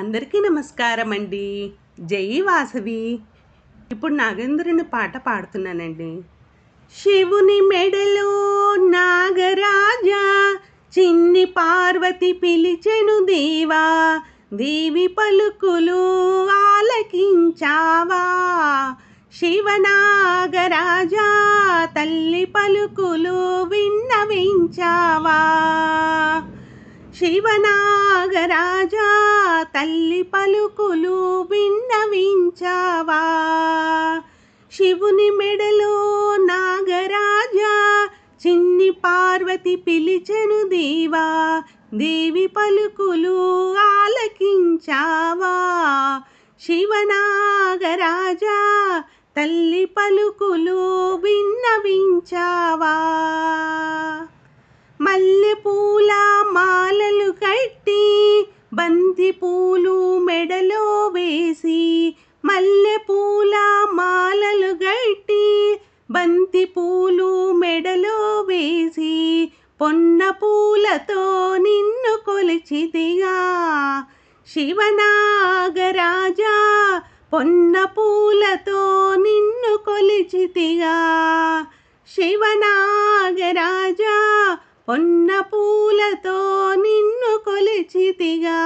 అందరికీ నమస్కారం అండి జై వాసవి. ఇప్పుడు నాగేంద్రుని పాట పాడుతున్నానండి. శివుని మెడలో నాగరాజా చిన్ని పార్వతి పిలిచెను దేవా దేవి పలుకులు ఆలకించావా. శివనాగరాజా తల్లి పలుకులు విన్నవించావా. శివనాగరాజా తల్లి పలుకులు విన్నవించావా? శివుని మెడలో నాగరాజా చిన్ని పార్వతి పిలిచెను దేవా? దేవి పలుకులు ఆలకించావా? శివనాగరాజా తల్లి పలుకులు విన్నవించా పొన్న పూలతో నిన్ను కొలిచిదిగా శివనాగరాజా పొన్న పూలతో నిన్ను కొలిచితిగా. శివనాగరాజా పొన్న పూలతో నిన్ను కొలిచితిగా.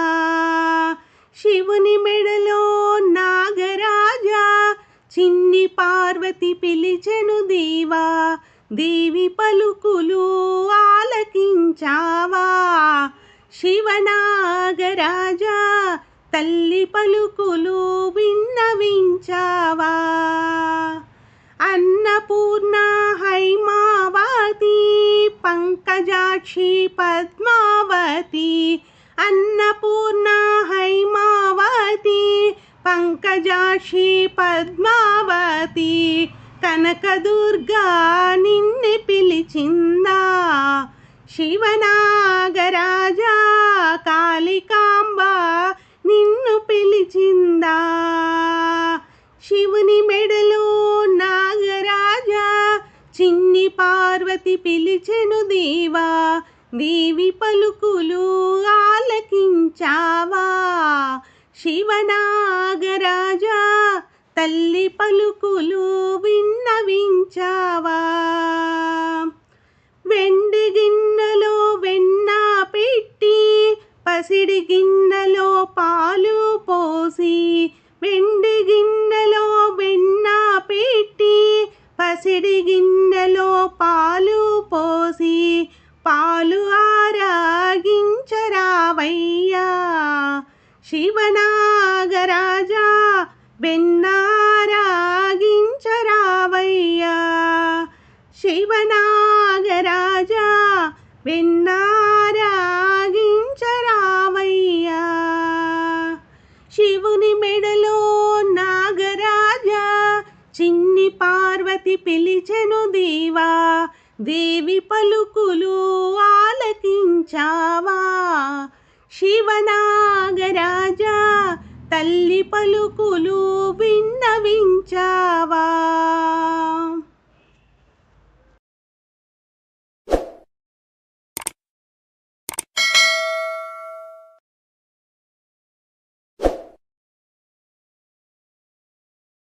శివుని మెడలో నాగరాజా చిన్ని పార్వతి పిలిచెను దేవా. దేవి పలుకులు ఆలకించావా శివనాగరాజా తల్లి పలుకులు విన్నవించావా? అన్నపూర్ణ హైమావతి పంకజాక్షి పద్మావతి అన్నపూర్ణ హైమావతి పంకజాక్షి పద్మావతి కనకదుర్గా నిన్ను పిలిచింది. శివనాగరాజా కాళికాంబ నిన్ను పిలిచిందా? శివుని మెడలో నాగరాజా చిన్ని పార్వతి పిలిచెను దేవా? దేవి పలుకులు ఆలకించావా? శివనాగరాజా తల్లి పలుకులు విన్నవించావా? పోసి వెండి గిన్నెలో వెన్న పెట్టి పసిడి గిన్నెలో పాలు పోసి పాలు ఆరాగించరావయ్యా శివనాగరాజా వెన్నారాగించరావయ్యా శివనాగరాజా వెన్నా పార్వతి పిలిచెను దేవా దేవి పలుకులు ఆలకించావా. శివనాగరాజా తల్లి పలుకులు విన్నవించావా.